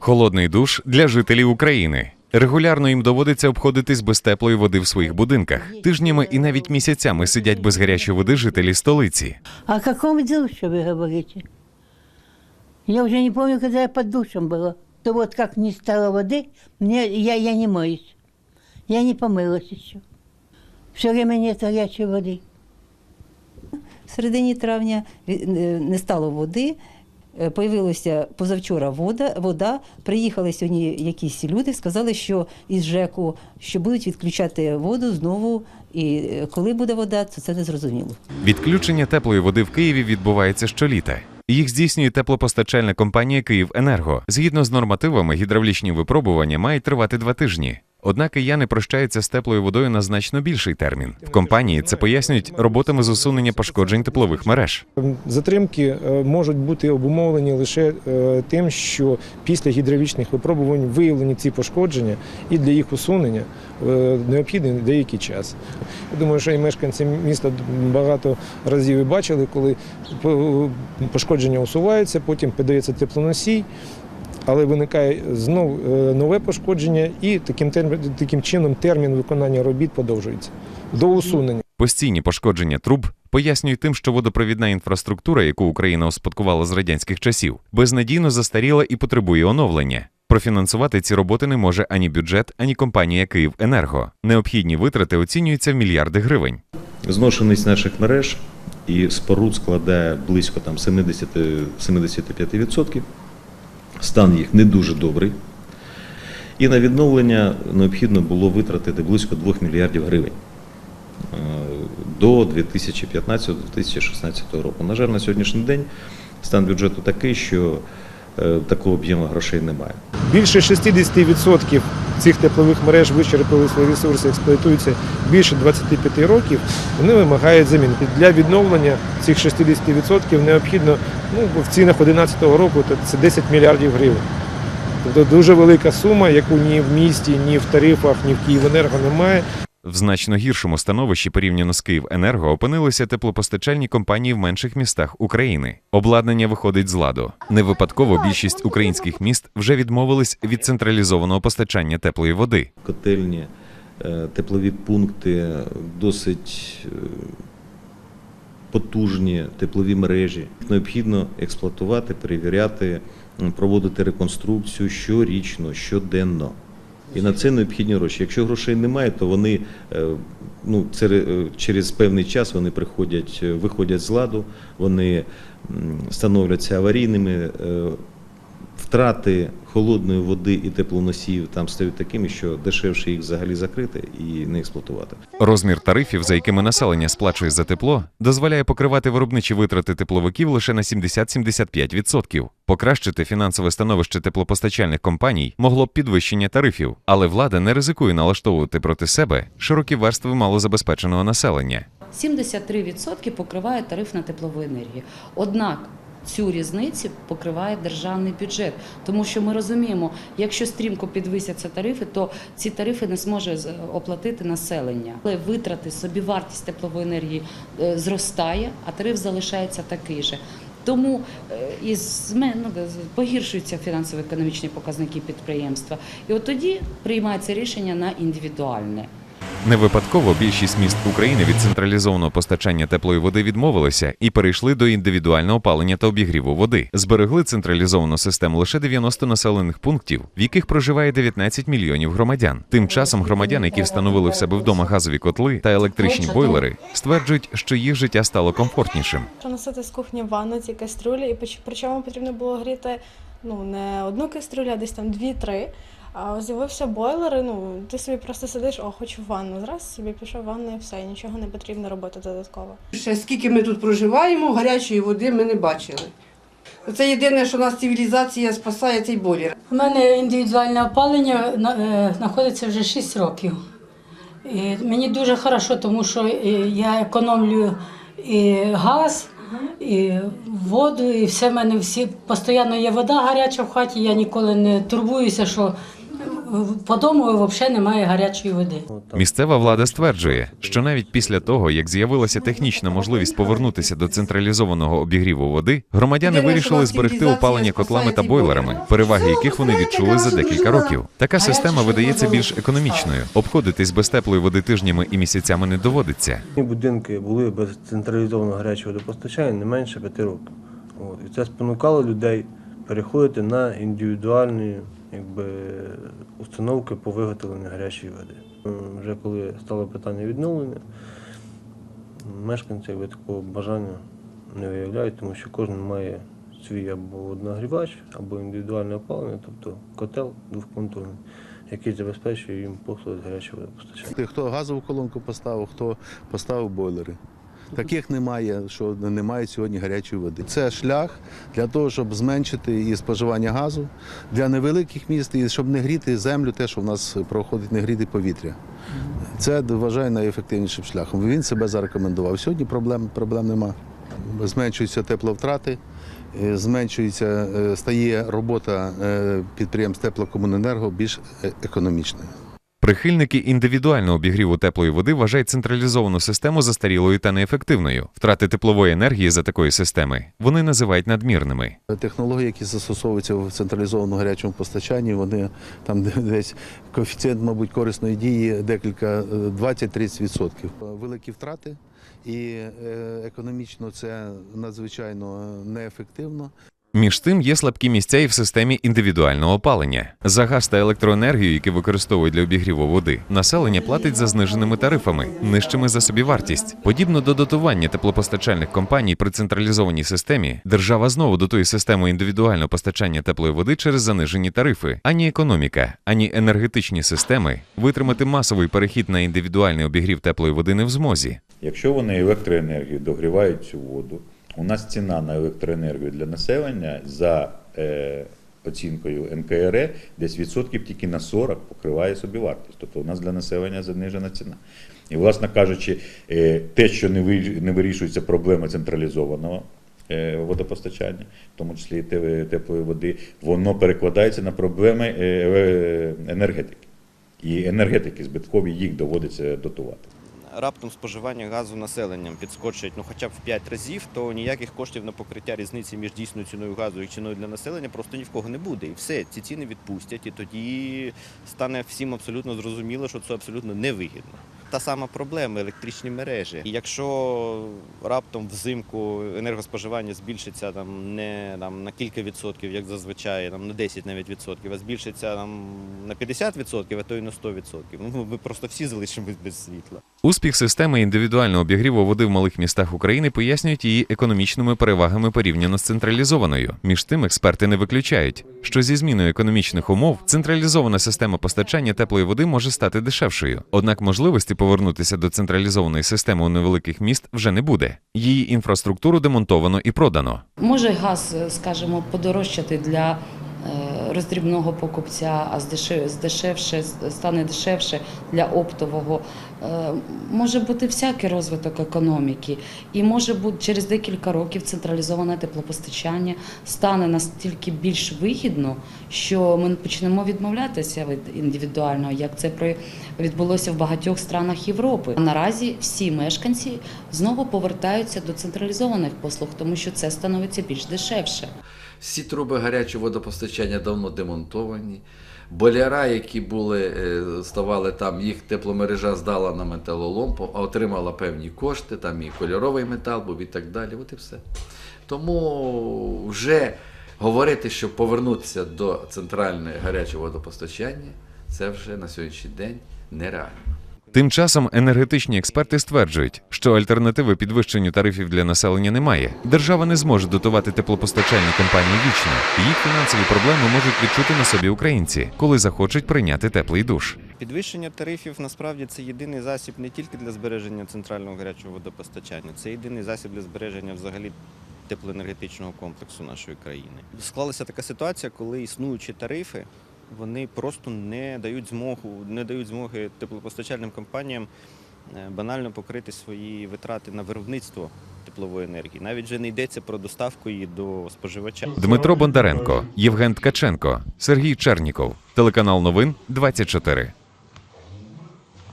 Холодний душ для жителів України. Регулярно їм доводиться обходитись без теплої води в своїх будинках. Тижнями і навіть місяцями сидять без гарячої води жителі столиці. О каком душе вы говорите? Я уже не помню, когда я под душем была. То вот как не стало воды, мне, я, я не моюсь. Я не помылась еще. Все время нет горячей воды. В середині травня е, не стало води. е, Появилася позавчора вода, вода. Приїхали сьогодні якісь люди, сказали, що із ЖЕКу, що будуть відключати воду знову. І е, коли буде вода, то це не зрозуміло. Відключення теплої води в Києві відбувається щоліта. Їх здійснює теплопостачальна компанія «Київенерго». Згідно з нормативами, гідравлічні випробування мають тривати два тижні. Однак кияни прощаються з теплою водою на значно більший термін. В компанії це пояснюють роботами з усунення пошкоджень теплових мереж. Затримки е, можуть бути обумовлені лише е, тим, що після гідравлічних випробувань виявлені ці пошкодження, і для їх усунення е, необхідний деякий час. Я думаю, що і мешканці міста багато разів бачили, коли по- пошкодження усуваються, потім подається теплоносій. Але виникає знов е, нове пошкодження, і таким, таким чином термін виконання робіт подовжується до усунення. Постійні пошкодження труб пояснюють тим, що водопровідна інфраструктура, яку Україна успадкувала з радянських часів, безнадійно застаріла і потребує оновлення. Профінансувати ці роботи не може ані бюджет, ані компанія «Київенерго». Необхідні витрати оцінюються в мільярди гривень. Зношеність наших мереж і споруд складає близько там 70 75%. Стан їх не дуже добрий. І на відновлення необхідно було витратити близько 2 мільярдів гривень е, до 2015-2016 року. На жаль, на сьогоднішній день стан бюджету такий, що такого об'єму грошей немає. Більше 60% цих теплових мереж вичерпали свої ресурси, експлуатуються більше 25 років. Вони вимагають замін. І Для відновлення цих 60% необхідно ну, в цінах 2011 року це 10 мільярдів гривень. Тобто дуже велика сума, яку ні в місті, ні в тарифах, ні в Київенерго немає. В значно гіршому становищі порівняно з «Київенерго» опинилися теплопостачальні компанії в менших містах України. Обладнання виходить з ладу. Не випадково більшість українських міст вже відмовились від централізованого постачання теплої води. котельні, е, теплові пункти, досить е, потужні теплові мережі. Необхідно експлуатувати, перевіряти, проводити реконструкцію щорічно, щоденно. І на це необхідні гроші. Якщо грошей немає, то вони е, ну, е, через певний час вони приходять, е, виходять з ладу, вони становляться аварійними. Втрати холодної води і теплоносіїв там стають такими, що дешевше їх взагалі закрити і не експлуатувати. Розмір тарифів, за якими населення сплачує за тепло, дозволяє покривати виробничі витрати тепловиків лише на 70-75%. Покращити фінансове становище теплопостачальних компаній могло б підвищення тарифів, але влада не ризикує налаштовувати проти себе широкі верстви малозабезпеченого населення. 73% покриває тариф на теплову енергію. Однак цю різницю покриває державний бюджет, тому що ми розуміємо, якщо стрімко підвисяться тарифи, то ці тарифи не зможе оплатити населення. Але витрати, собівартість теплової енергії е, зростає, а тариф залишається такий же. Тому е, і ну, погіршуються фінансово-економічні показники підприємства. І от тоді приймається рішення на індивідуальне. Не випадково більшість міст України від централізованого постачання теплої води відмовилися і перейшли до індивідуального опалення та обігріву води. Зберегли централізовану систему лише 90 населених пунктів, в яких проживає 19 мільйонів громадян. Тим часом громадян, які встановили в себе вдома газові котли та електричні бойлери, стверджують, що їх життя стало комфортнішим. Приносити з кухні ванну ці каструлі, і причому потрібно було гріти ну, не одну каструлю, а десь там дві-три. А з'явився бойлер, і, ну, ти собі просто сидиш, о, хочу в ванну. Зразу собі пішов в ванну і все, і нічого не потрібно робити додатково. Ще скільки ми тут проживаємо, гарячої води ми не бачили. Це єдине, що нас цивілізація спасає цей бойлер. У мене індивідуальне опалення е, знаходиться вже 6 років. І мені дуже добре, тому що е, я економлюю і газ, і воду, і все в мене всі постійно є вода гаряча в хаті. Я ніколи не турбуюся, що по дому взагалі немає гарячої води. Місцева влада стверджує, що навіть після того, як з'явилася технічна можливість повернутися до централізованого обігріву води, громадяни вирішили зберегти опалення котлами та бойлерами, переваги яких вони відчули за декілька років. Така система видається більш економічною. Обходитись без теплої води тижнями і місяцями не доводиться. Будинки були без централізованого гарячого водопостачання не менше п'яти років. От. І це спонукало людей переходити на індивідуальні якби, установки по виготовленню гарячої води. Вже коли стало питання відновлення, мешканці якби, такого бажання не виявляють, тому що кожен має свій або водонагрівач, або індивідуальне опалення, тобто котел двохконтурний, який забезпечує їм послуги з гарячого водопостачання. Хто газову колонку поставив, хто поставив бойлери. Таких немає, що немає сьогодні гарячої води. Це шлях для того, щоб зменшити і споживання газу для невеликих міст, і щоб не гріти землю, те, що в нас проходить, не гріти повітря. Це вважаю найефективнішим шляхом. Він себе зарекомендував. Сьогодні проблем, проблем нема. Зменшуються тепловтрати, е, зменшується, е, стає робота е, підприємств теплокомуненерго більш економічною. Прихильники індивідуального обігріву теплої води вважають централізовану систему застарілою та неефективною. Втрати теплової енергії за такої системи вони називають надмірними. Технології, які застосовуються в централізованому гарячому постачанні, вони там де- десь коефіцієнт, мабуть, корисної дії декілька е, 20-30%. Великі втрати, і е, економічно це надзвичайно неефективно. Між тим є слабкі місця і в системі індивідуального опалення. За газ та електроенергію, які використовують для обігріву води, населення платить за зниженими тарифами, нижчими за собівартість. Подібно до дотування теплопостачальних компаній при централізованій системі, держава знову дотує систему індивідуального постачання теплої води через занижені тарифи. Ані економіка, ані енергетичні системи витримати масовий перехід на індивідуальний обігрів теплої води не в змозі. Якщо вони електроенергію догрівають цю воду, у нас ціна на електроенергію для населення за е, оцінкою НКРЕ десь відсотків тільки на 40 покриває собівартість. Тобто у нас для населення занижена ціна. І, власне кажучи, е, те, що не вирішується проблема централізованого е, водопостачання, в тому числі і теплої води, воно перекладається на проблеми е, е, енергетики. І енергетики збиткові їх доводиться дотувати. Раптом споживання газу населенням підскочить ну хоча б в 5 разів, то ніяких коштів на покриття різниці між дійсною ціною газу і ціною для населення просто ні в кого не буде. І все, ці ціни відпустять, і тоді стане всім абсолютно зрозуміло, що це абсолютно невигідно. Та сама проблема електричні мережі. І якщо раптом взимку енергоспоживання збільшиться там не там на кілька відсотків, як зазвичай, там на 10 навіть відсотків, а збільшиться там на 50 відсотків, а то й на 100 відсотків. Ну ми просто всі залишимось без світла. Успіх системи індивідуального обігріву води в малих містах України пояснюють її економічними перевагами порівняно з централізованою. Між тим, експерти не виключають, що зі зміною економічних умов централізована система постачання теплої води може стати дешевшою. Однак можливості повернутися до централізованої системи у невеликих міст вже не буде. Її інфраструктуру демонтовано і продано. Може газ, скажімо, подорожчати для роздрібного покупця, а здеше- здешевше стане дешевше для оптового. Е, Може бути всякий розвиток економіки, і може бути через декілька років централізоване теплопостачання стане настільки більш вигідно, що ми почнемо відмовлятися від індивідуального, як це відбулося в багатьох странах Європи. Наразі всі мешканці знову повертаються до централізованих послуг, тому що це становиться більш дешевше. Всі труби гарячого водопостачання давно демонтовані. Боляра, які були, е, ставали там, їх тепломережа здала на металолом, а отримала певні кошти, там і кольоровий метал був і так далі. От і все. Тому вже говорити, що повернутися до центрального гарячого водопостачання, це вже на сьогоднішній день нереально. Тим часом енергетичні експерти стверджують, що альтернативи підвищенню тарифів для населення немає. Держава не зможе дотувати теплопостачальні компанії вічно. Їх фінансові проблеми можуть відчути на собі українці, коли захочуть прийняти теплий душ. Підвищення тарифів насправді це єдиний засіб не тільки для збереження центрального гарячого водопостачання, це єдиний засіб для збереження взагалі теплоенергетичного комплексу нашої країни. Склалася така ситуація, коли існуючі тарифи вони просто не дають змогу, не дають змоги теплопостачальним компаніям е, банально покрити свої витрати на виробництво теплової енергії. Навіть вже не йдеться про доставку її до споживача. Дмитро Бондаренко, Євген Ткаченко, Сергій Черніков, телеканал Новин 24.